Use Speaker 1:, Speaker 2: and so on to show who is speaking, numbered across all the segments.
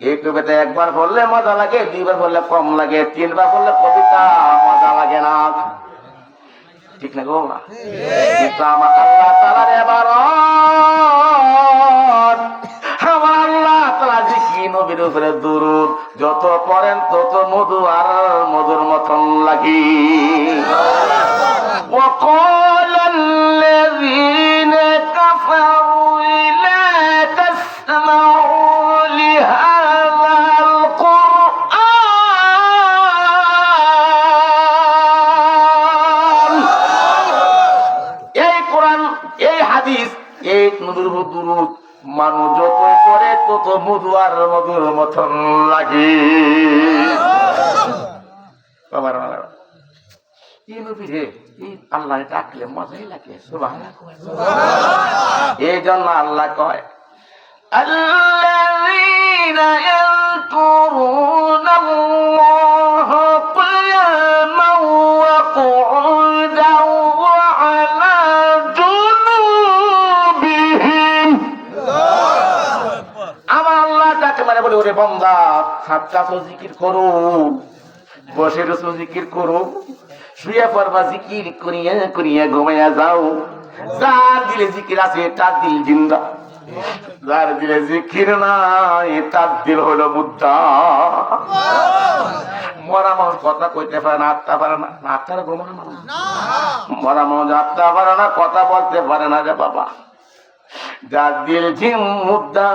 Speaker 1: এই কবিতা একবার বললে মজা লাগে দুইবার বললে কম লাগে তিনবার বললে কবিতা মজা লাগে না ঠিক না গো বাবা? কিন্তু আমার আল্লাহ তালার এবার আমার আল্লাহ তালা জিকি নবীর উপরে দুরুদ যত পড়েন তত মধু আর মধুর মতন লাগি وقال الذين كفروا لا تسمعوا মতো মধুয়ার মধুর মতন লাগে। আল্লাহ ডাকলে মজাই লাগে এই জন্য আল্লাহ কয় আল্লাহ বলে, ওরে বন্দা সাতটা জিকির করো বসে রসো জিকির করো। শুয়ে পড়বা, জিকির করিয়া করিয়া ঘুমাইয়া যাও। যার দিলে জিকির আছে, তার দিল জিন্দা। যার দিলে জিকির নাই, তার দিল হলো মুদ্রা মরা মানুষ কথা কইতে পারে না, আত্মা পারে না। আত্মার ঘুমানো মানুষ। মরা মানুষ আত্মা পারে না, কথা বলতে পারে না রে বাবা। যার দিল জিম মুদ্রা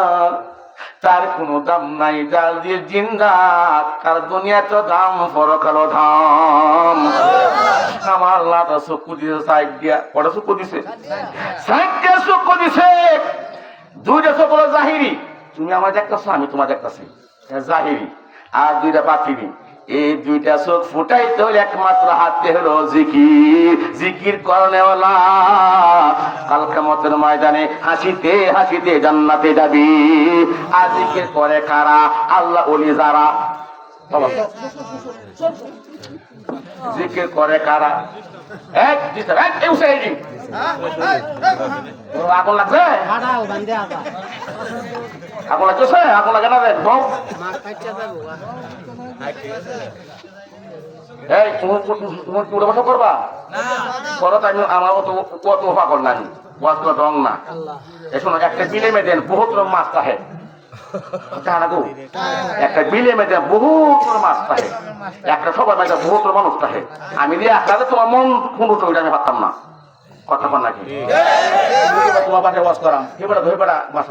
Speaker 1: তার কোনো দাম নাই যার দিয়ে জিন্দা তার দুনিয়া তো দাম পরকালো ধাম। আমার লাটা চক্ষু দিছে সাইড দিয়া। কটা চক্ষু দিছে? সাইড দিয়া চক্ষু দিছে। দুইটা চোখ জাহিরি। তুমি আমার দেখতেছো আমি তোমার দেখতেছি। জাহিরি। আর দুইটা পাতিনি এই দুইটা চোখ ফুটাইতে হলে একমাত্র হাতে হলো জিকির। জিকির করনেওয়ালা কালকে মতের ময়দানে হাসিতে হাসিতে জান্নাতে যাবি। আর জিকির করে কারা? আল্লাহ ওলি যারা। জিকির করে কারা? আগুন লাগছে? আগুন লাগছে, আগুন লাগে না এই তুমি তুমি উড়ে বসা করবা? করো তাই আমার অত কত পাগল নাই। ওয়াজ করে রং না। শোনো একটা বিলে মেদেন বহুত রকম মাছ থাকে একটা বিলে মেদেন বহুত মাছ থাকে একটা সবার মেয়েদের বহুত মানুষ থাকে আমি দিয়ে একটা তোমার মন কোন আমি পারতাম না। কথা বল নাকি? পাশে ওয়াজ করাম ধরে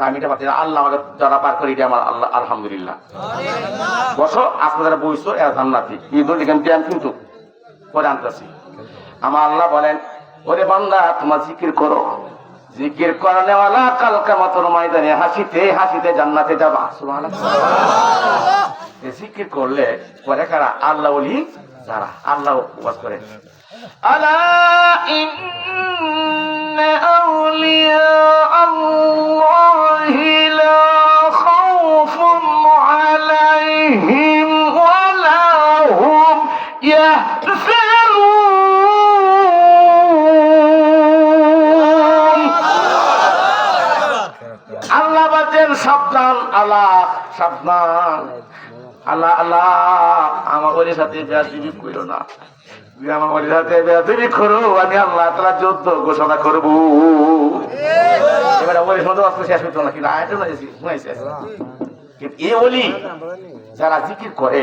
Speaker 1: আমি এটা পাচ্ছি আল্লাহ আমাকে যারা পার আমার আল্লাহ, আলহামদুলিল্লাহ। বসো বইছো ঈদুল এখান কিন্তু করে আনতেছি। আমার আল্লাহ বলেন, ওরে বান্দা, তোমার জিকির করো। জিকির করানেওয়ালা কালকে মতন ময়দানে হাসিতে হাসিতে জান্নাতে যাবা। সুবহানাল্লাহ। জিকির করলে পরে কারা? আল্লাহ বলি যারা। আল্লাহ উপবাস করে আলা ইন্ন আউলিয়া আল্লাহি বাজেন সাবধান, আল্লাহ সাবধান। আল্লাহ আল্লাহ, আমার সাথে বেয়াদিবি করো না। আমার সাথে বেয়াদিবি করো, আমি আল্লাহ তালা যুদ্ধ ঘোষণা করব। এবার ওর সাথে অস্ত্র শেষ হইতো না কিন্তু আয়টা না শুনাইছে কিন্তু এ বলি যারা জিকির করে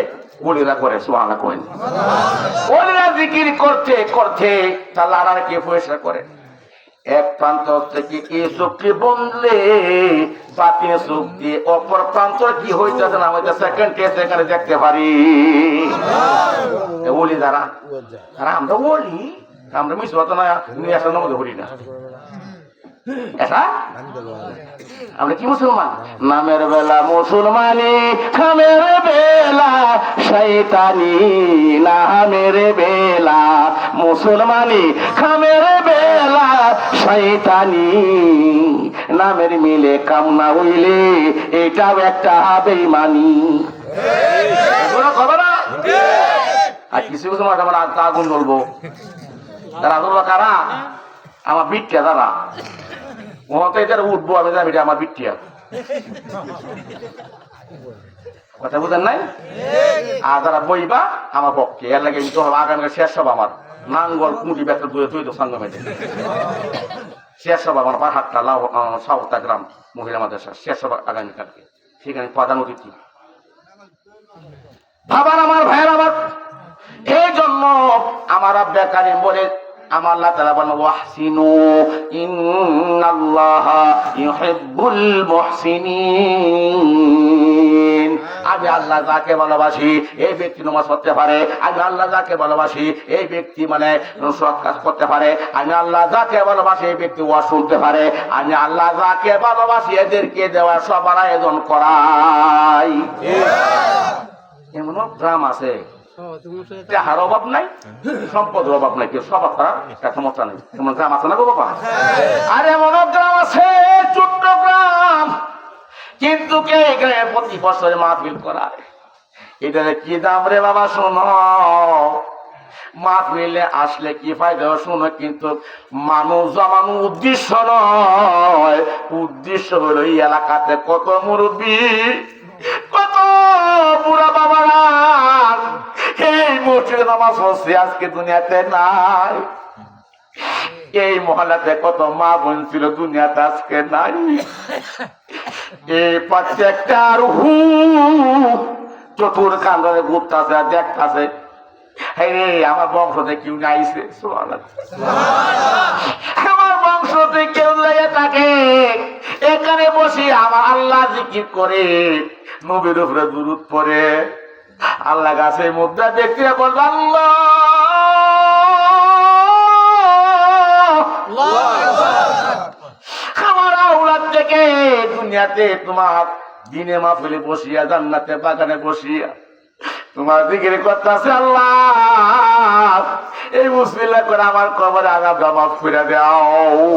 Speaker 1: করে সোহানা করেন ওলিরা জিকির করতে করতে লাড়ার কে পয়সা করে? এক প্রান্ত থেকে এই বন্ধলে বাতিল অপর প্রান্ত কি হইতেছে না হইতে সেকেন্ড কে সেখানে দেখতে পারি। ওলি যারা আমরা ওলি আমরা মিস তো না নিয়ে আসার নামে ধরি না। আমরা কি মুসলমান? নামের বেলা মুসলমানি, খামের বেলা শৈতানি নামের বেলা। মুসলমানি, খামের বেলা শৈতানি নামের মিলে কামনা হইলে এটাও একটা এগুলো খবর আর কিছু কিছু মাঝে আমার আগুন বলব? তারা কারা? আমার বিটটা দাদা। মতো এদের উঠবো আমি এটা আমার বিটিয়া কথা বুঝেন নাই? আর যারা বইবা, আমার পক্ষে। এর লাগে তো আগামী শেষ সব আমার। নাঙ্গল কুটি বেতন দুয়ে তুই তো সঙ্গ শেষ সব আমার পাহাড়টা, লাউ সাউতা গ্রাম, মহিলা মাদ্রাসা শেষ সব আগামীকালকে। সেখানে প্রধান অতিথি। বাবার আমার ভাইয়ের আমার এই জন্য আমার আব্বা কারিম বলে আমার আল্লাহ তাআলা বলেন ওয়াহসিনু ইন্নাল্লাহা ইউহিব্বুল মুহসিনিন। আমি আল্লাহ যাকে ভালোবাসি এই ব্যক্তি নামাজ পড়তে পারে। আমি আল্লাহ যাকে ভালোবাসি এই ব্যক্তি মানে সৎ কাজ করতে পারে। আমি আল্লাহ যাকে ভালোবাসি এই ব্যক্তি ওয়া শুনতে পারে। আমি আল্লাহ যাকে ভালোবাসি এদেরকে দেওয়া সবার আয়োজন করাই। এমনও গ্রাম আছে অভাব নাই, সম্পদের অভাব নাই, কেউ সব একটা ক্ষমতা নেই। এমন গ্রাম আছে না গো বাবা? গ্রাম আছে ছোট্ট গ্রাম কিন্তু কে গ্রামে প্রতি বছরে মাহফিল করায়? এটা কি দাম রে বাবা, শোনো। মাহফিলে আসলে কি ফায়দা শুনো, কিন্তু মানুষ জমানো উদ্দেশ্য নয়। উদ্দেশ্য হলো এই এলাকাতে কত মুরব্বী, কত বুড়া বাবারা। এই মসজিদে নামাজ হচ্ছে আজকে দুনিয়াতে নাই। এই মহলাতে কত মা বোন ছিল, দুনিয়াতে আজকে নাই। এই প্রত্যেকটার হু চতুর কান্দরে ঘুরতেছে আর দেখতেছে আমার বংশতে কেউ নাইছে আমার বংশতে কেউ লেগে থাকে এখানে বসে আমার আল্লাহ জিকির করে, নবীর উপরে দুরুদ পড়ে। আল্লাহ গাছে মুদ্রা দেখতে বলব আমার আউলাদ থেকে দুনিয়াতে তোমার দিনে মাহফিলে বসিয়া জান্নাতে বাগানে বসিয়া তোমার দিকের কথা আছে আল্লাহ এই করে আমার কবরে আগাম দাও।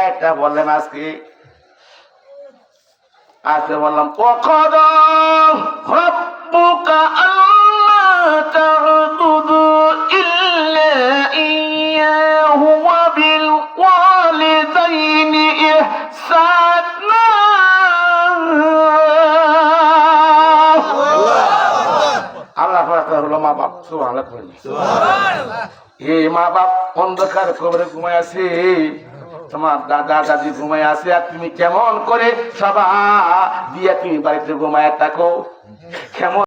Speaker 1: একটা বললেন আজকে আজকে বললাম কখদ রব্বুকা আল্লাহ তা'বুদু ইল্লা ইয়্যাহু ওয়া বিল ওয়ালিদাইনি আল্লাহ ফাস্তা হলো মা বাপ সুবহানাল্লাহ কইলি এই মা বাপ অন্ধকার কবরে ঘুমায় আছে। তোমার দাদা দাদি ঘুমায় আছে আর তুমি কেমন করে সবা দিয়ে তুমি বাড়িতে ঘুমায় থাকো? কেমন